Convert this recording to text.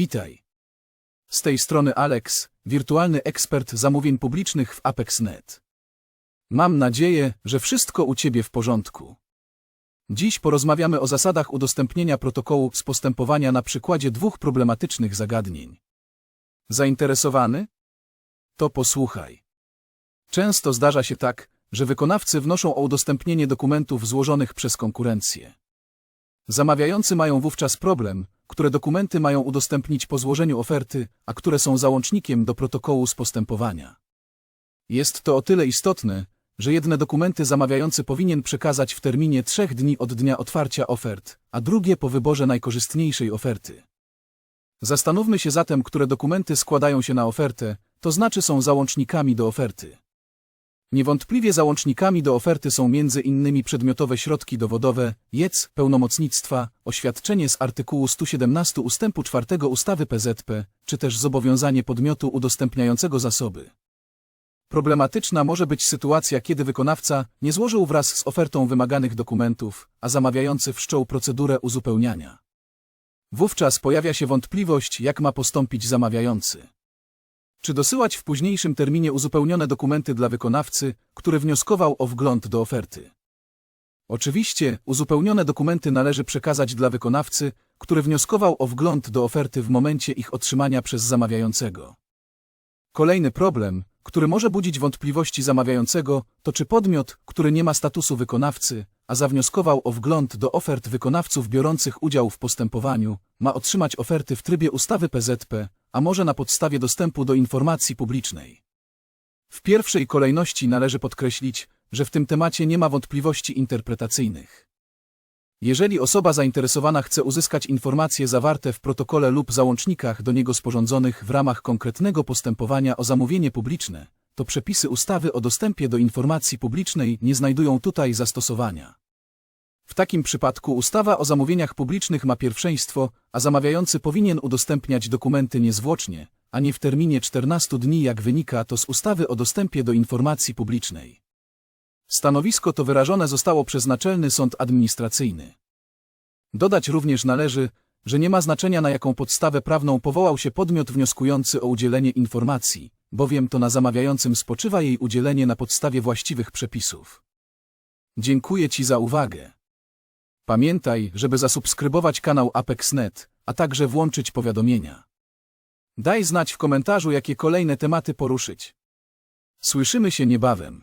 Witaj. Z tej strony Alex, wirtualny ekspert zamówień publicznych w Apex.net. Mam nadzieję, że wszystko u Ciebie w porządku. Dziś porozmawiamy o zasadach udostępnienia protokołu z postępowania na przykładzie dwóch problematycznych zagadnień. Zainteresowany? To posłuchaj. Często zdarza się tak, że wykonawcy wnoszą o udostępnienie dokumentów złożonych przez konkurencję. Zamawiający mają wówczas problem, które dokumenty mają udostępnić po złożeniu oferty, a które są załącznikiem do protokołu z postępowania. Jest to o tyle istotne, że jedne dokumenty zamawiający powinien przekazać w terminie trzech dni od dnia otwarcia ofert, a drugie po wyborze najkorzystniejszej oferty. Zastanówmy się zatem, które dokumenty składają się na ofertę, to znaczy są załącznikami do oferty. Niewątpliwie załącznikami do oferty są między innymi przedmiotowe środki dowodowe, JEC, pełnomocnictwa, oświadczenie z artykułu 117 ustępu 4 ustawy PZP, czy też zobowiązanie podmiotu udostępniającego zasoby. Problematyczna może być sytuacja, kiedy wykonawca nie złożył wraz z ofertą wymaganych dokumentów, a zamawiający wszczął procedurę uzupełniania. Wówczas pojawia się wątpliwość, jak ma postąpić zamawiający. Czy dosyłać w późniejszym terminie uzupełnione dokumenty dla wykonawcy, który wnioskował o wgląd do oferty? Oczywiście, uzupełnione dokumenty należy przekazać dla wykonawcy, który wnioskował o wgląd do oferty w momencie ich otrzymania przez zamawiającego. Kolejny problem, który może budzić wątpliwości zamawiającego, to czy podmiot, który nie ma statusu wykonawcy, a zawnioskował o wgląd do ofert wykonawców biorących udział w postępowaniu, ma otrzymać oferty w trybie ustawy PZP, a może na podstawie dostępu do informacji publicznej. W pierwszej kolejności należy podkreślić, że w tym temacie nie ma wątpliwości interpretacyjnych. Jeżeli osoba zainteresowana chce uzyskać informacje zawarte w protokole lub załącznikach do niego sporządzonych w ramach konkretnego postępowania o zamówienie publiczne, to przepisy ustawy o dostępie do informacji publicznej nie znajdują tutaj zastosowania. W takim przypadku ustawa o zamówieniach publicznych ma pierwszeństwo, a zamawiający powinien udostępniać dokumenty niezwłocznie, a nie w terminie 14 dni jak wynika to z ustawy o dostępie do informacji publicznej. Stanowisko to wyrażone zostało przez Naczelny Sąd Administracyjny. Dodać również należy, że nie ma znaczenia na jaką podstawę prawną powołał się podmiot wnioskujący o udzielenie informacji, bowiem to na zamawiającym spoczywa jej udzielenie na podstawie właściwych przepisów. Dziękuję Ci za uwagę. Pamiętaj, żeby zasubskrybować kanał Apex.net, a także włączyć powiadomienia. Daj znać w komentarzu, jakie kolejne tematy poruszyć. Słyszymy się niebawem.